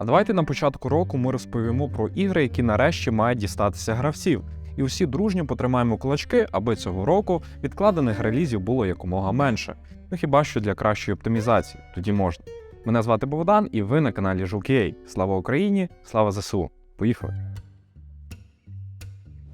А давайте на початку року ми розповімо про ігри, які нарешті мають дістатися гравців. І усі дружньо потримаємо кулачки, аби цього року відкладених релізів було якомога менше. Ну хіба що для кращої оптимізації, тоді можна. Мене звати Богдан, і ви на каналі Жукей. Слава Україні, слава ЗСУ. Поїхали!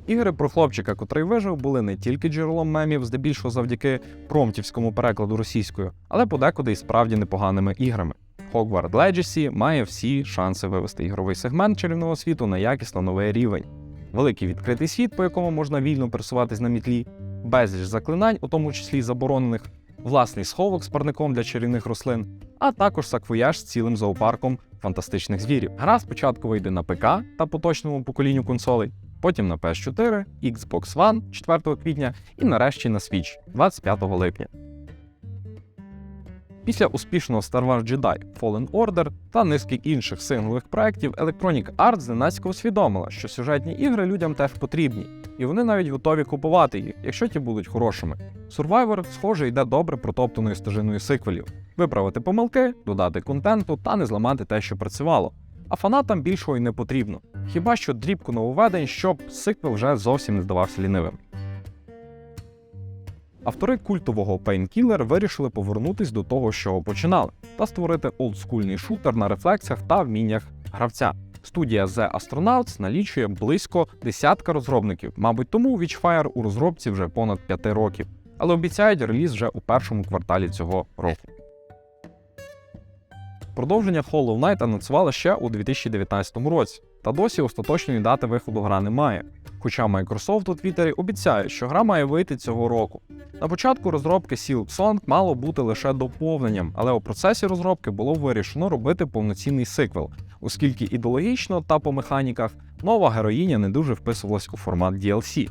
Ігри про хлопчика, котрий вижив, були не тільки джерелом мемів, здебільшого завдяки промтівському перекладу російською, але подекуди і справді непоганими іграми. Hogwarts Legacy має всі шанси вивести ігровий сегмент чарівного світу на якісно новий рівень. Великий відкритий світ, по якому можна вільно пересуватись на мітлі, безліч заклинань, у тому числі заборонених, власний сховок з парником для чарівних рослин, а також саквояж з цілим зоопарком фантастичних звірів. Гра спочатку вийде на ПК та поточному поколінню консолей, потім на PS4, Xbox One 4 квітня і нарешті на Switch 25 липня. Після успішного Star Wars Jedi Fallen Order та низки інших синглових проєктів Electronic Arts зненацька усвідомила, що сюжетні ігри людям теж потрібні, і вони навіть готові купувати їх, якщо ті будуть хорошими. Survivor, схоже, йде добре протоптаною стежиною сиквелів: виправити помилки, додати контенту та не зламати те, що працювало. А фанатам більшого й не потрібно. Хіба що дрібку нововведень, щоб сиквел вже зовсім не здавався лінивим. Автори культового Painkiller вирішили повернутись до того, чого починали, та створити олдскульний шутер на рефлексах та вміннях гравця. Студія The Astronauts налічує близько десятка розробників, мабуть, тому Witchfire у розробці вже понад 5 років, але обіцяють реліз вже у першому кварталі цього року. Продовження Hollow Knight анонсували ще у 2019 році, та досі остаточної дати виходу гра немає. Хоча Microsoft у Твіттері обіцяє, що гра має вийти цього року. На початку розробки Silk Song мало бути лише доповненням, але у процесі розробки було вирішено робити повноцінний сиквел, оскільки ідеологічно та по механіках нова героїня не дуже вписувалась у формат DLC.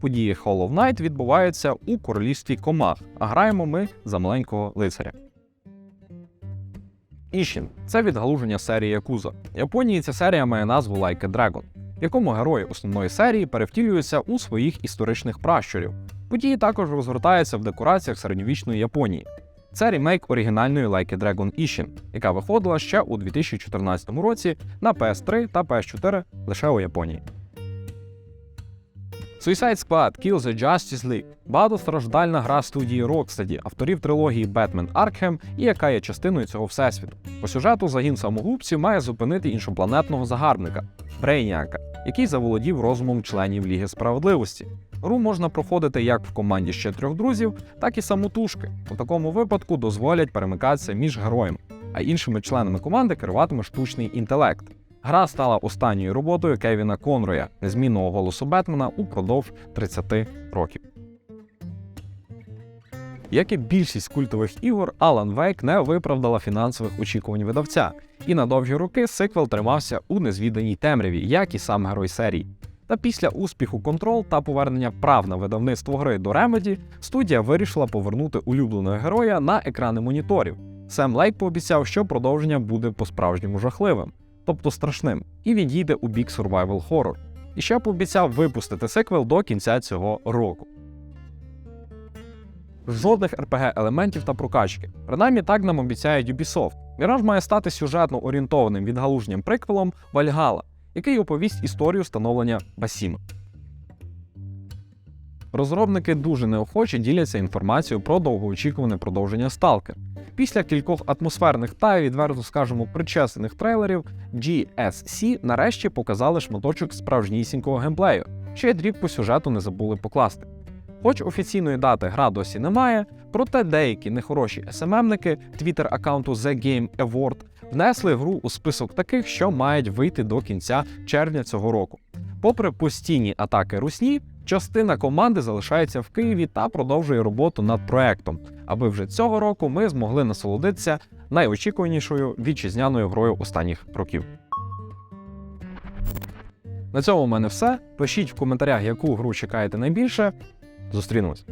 Події Hollow Knight відбуваються у королівстві комах, а граємо ми за маленького лицаря. Ішін це відгалуження серії Якуза. В Японії ця серія має назву Like a Dragon, в якому герої основної серії перевтілюються у своїх історичних пращурів. Події також розгортаються в декораціях середньовічної Японії. Це ремейк оригінальної Like a Dragon Ishin, яка виходила ще у 2014 році на PS3 та PS4 лише у Японії. Suicide Squad Kill the Justice League багатостраждальна гра студії Rocksteady, авторів трилогії Batman Arkham і яка є частиною цього всесвіту. По сюжету загін самогубців має зупинити іншопланетного загарбника Брейніака, який заволодів розумом членів Ліги справедливості. Гру можна проходити як в команді ще трьох друзів, так і самотужки. У такому випадку дозволять перемикатися між героями, а іншими членами команди керуватиме штучний інтелект. Гра стала останньою роботою Кевіна Конроя, незмінного голосу Бетмена упродовж 30 років. Як і більшість культових ігор, Alan Wake не виправдала фінансових очікувань видавця, і на довгі роки сиквел тримався у незвіданій темряві, як і сам герой серії. Та після успіху Control та повернення прав на видавництво гри до Remedy, студія вирішила повернути улюбленого героя на екрани моніторів. Сем Лейк пообіцяв, що продовження буде по-справжньому жахливим, тобто страшним, і відійде у бік survival horror. І ще пообіцяв випустити сиквел до кінця цього року. Жодних rpg елементів та прокачки. Принаймні так нам обіцяє Ubisoft. Міраж має стати сюжетно орієнтованим відгалуженням приквелом Вальгала, який оповість історію становлення Басіма. Розробники дуже неохоче діляться інформацією про довгоочікуване продовження Stalker. Після кількох атмосферних та відверто скажемо причесених трейлерів, GSC нарешті показали шматочок справжнісінького геймплею, ще й дрібку сюжету не забули покласти. Хоч офіційної дати гра досі немає, проте деякі нехороші СММники Twitter аккаунту The Game Award внесли гру у список таких, що мають вийти до кінця червня цього року. Попри постійні атаки русні, частина команди залишається в Києві та продовжує роботу над проектом, аби вже цього року ми змогли насолодитися найочікуванішою вітчизняною грою останніх років. На цьому у мене все. Пишіть в коментарях, яку гру чекаєте найбільше. Зустрінемось.